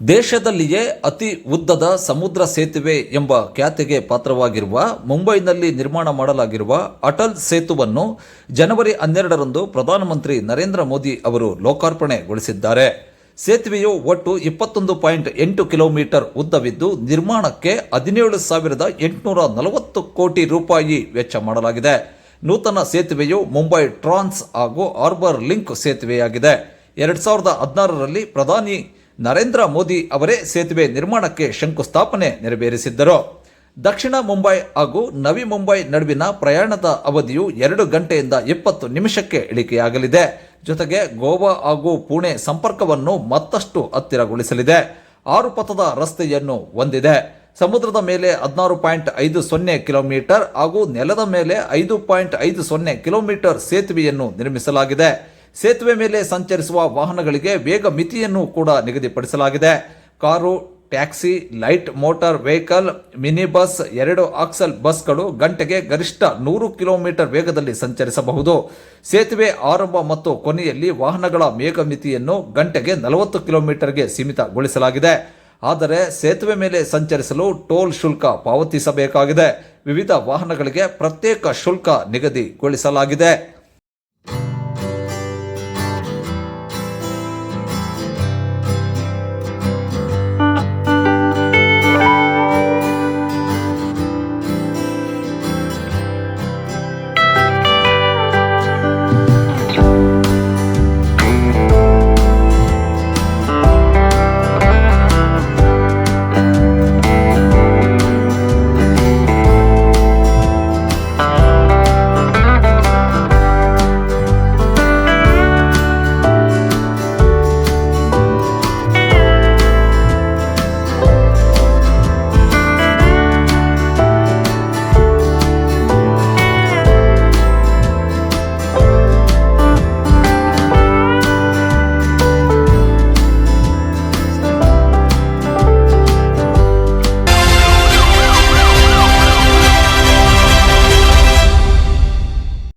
ದೇಶದಲ್ಲಿಯೇ ಅತಿ ಉದ್ದದ ಸಮುದ್ರ ಸೇತುವೆ ಎಂಬ ಖ್ಯಾತಿಗೆ ಪಾತ್ರವಾಗಿರುವ ಮುಂಬೈನಲ್ಲಿ ನಿರ್ಮಾಣ ಮಾಡಲಾಗಿರುವ ಅಟಲ್ ಸೇತುವನ್ನು ಜನವರಿ ಹನ್ನೆರಡರಂದು ಪ್ರಧಾನಮಂತ್ರಿ ನರೇಂದ್ರ ಮೋದಿ ಅವರು ಲೋಕಾರ್ಪಣೆಗೊಳಿಸಿದ್ದಾರೆ. ಸೇತುವೆಯು ಒಟ್ಟು ಇಪ್ಪತ್ತೊಂದು ಪಾಯಿಂಟ್ ಎಂಟು ಕಿಲೋಮೀಟರ್ ಉದ್ದವಿದ್ದು, ನಿರ್ಮಾಣಕ್ಕೆ ಹದಿನೇಳು ಸಾವಿರದ ಎಂಟುನೂರ ನಲವತ್ತು ಕೋಟಿ ರೂಪಾಯಿ ವೆಚ್ಚ ಮಾಡಲಾಗಿದೆ. ನೂತನ ಸೇತುವೆಯು ಮುಂಬೈ ಟ್ರಾನ್ಸ್ ಹಾಗೂ ಆರ್ಬರ್ ಲಿಂಕ್ ಸೇತುವೆಯಾಗಿದೆ. ಎರಡು ಸಾವಿರದ ಹದಿನಾರರಲ್ಲಿ ಪ್ರಧಾನಿ ನರೇಂದ್ರ ಮೋದಿ ಅವರೇ ಸೇತುವೆ ನಿರ್ಮಾಣಕ್ಕೆ ಶಂಕುಸ್ಥಾಪನೆ ನೆರವೇರಿಸಿದ್ದರು. ದಕ್ಷಿಣ ಮುಂಬೈ ಹಾಗೂ ನವಿ ಮುಂಬೈ ನಡುವಿನ ಪ್ರಯಾಣದ ಅವಧಿಯು ಎರಡು ಗಂಟೆಯಿಂದ ಇಪ್ಪತ್ತು ನಿಮಿಷಕ್ಕೆ ಇಳಿಕೆಯಾಗಲಿದೆ. ಜೊತೆಗೆ ಗೋವಾ ಹಾಗೂ ಪುಣೆ ಸಂಪರ್ಕವನ್ನು ಮತ್ತಷ್ಟು ಹತ್ತಿರಗೊಳಿಸಲಿದೆ. ಆರು ಪಥದ ರಸ್ತೆಯನ್ನು ಹೊಂದಿದೆ. ಸಮುದ್ರದ ಮೇಲೆ ಹದಿನಾರು ಪಾಯಿಂಟ್ ಐದು ಸೊನ್ನೆ ಕಿಲೋಮೀಟರ್ ಹಾಗೂ ನೆಲದ ಮೇಲೆ ಐದು ಪಾಯಿಂಟ್ ಐದು ಸೊನ್ನೆ ಕಿಲೋಮೀಟರ್ ಸೇತುವೆಯನ್ನು ನಿರ್ಮಿಸಲಾಗಿದೆ. ಸೇತುವೆ ಮೇಲೆ ಸಂಚರಿಸುವ ವಾಹನಗಳಿಗೆ ವೇಗ ಮಿತಿಯನ್ನು ಕೂಡ ನಿಗದಿಪಡಿಸಲಾಗಿದೆ. Car, taxi, light motor vehicle mini bus ಎರಡು ಆಕ್ಸಲ್ ಬಸ್ಗಳು ಗಂಟೆಗೆ ಗರಿಷ್ಠ ನೂರು ಕಿಲೋಮೀಟರ್ ವೇಗದಲ್ಲಿ ಸಂಚರಿಸಬಹುದು. ಸೇತುವೆ ಆರಂಭ ಮತ್ತು ಕೊನೆಯಲ್ಲಿ ವಾಹನಗಳ ವೇಗ ಮಿತಿಯನ್ನು ಗಂಟೆಗೆ ನಲವತ್ತು ಕಿಲೋಮೀಟರ್ಗೆ ಸೀಮಿತಗೊಳಿಸಲಾಗಿದೆ. ಆದರೆ ಸೇತುವೆ ಮೇಲೆ ಸಂಚರಿಸಲು ಟೋಲ್ ಶುಲ್ಕ ಪಾವತಿಸಬೇಕಾಗಿದೆ. ವಿವಿಧ ವಾಹನಗಳಿಗೆ ಪ್ರತ್ಯೇಕ ಶುಲ್ಕ ನಿಗದಿಗೊಳಿಸಲಾಗಿದೆ.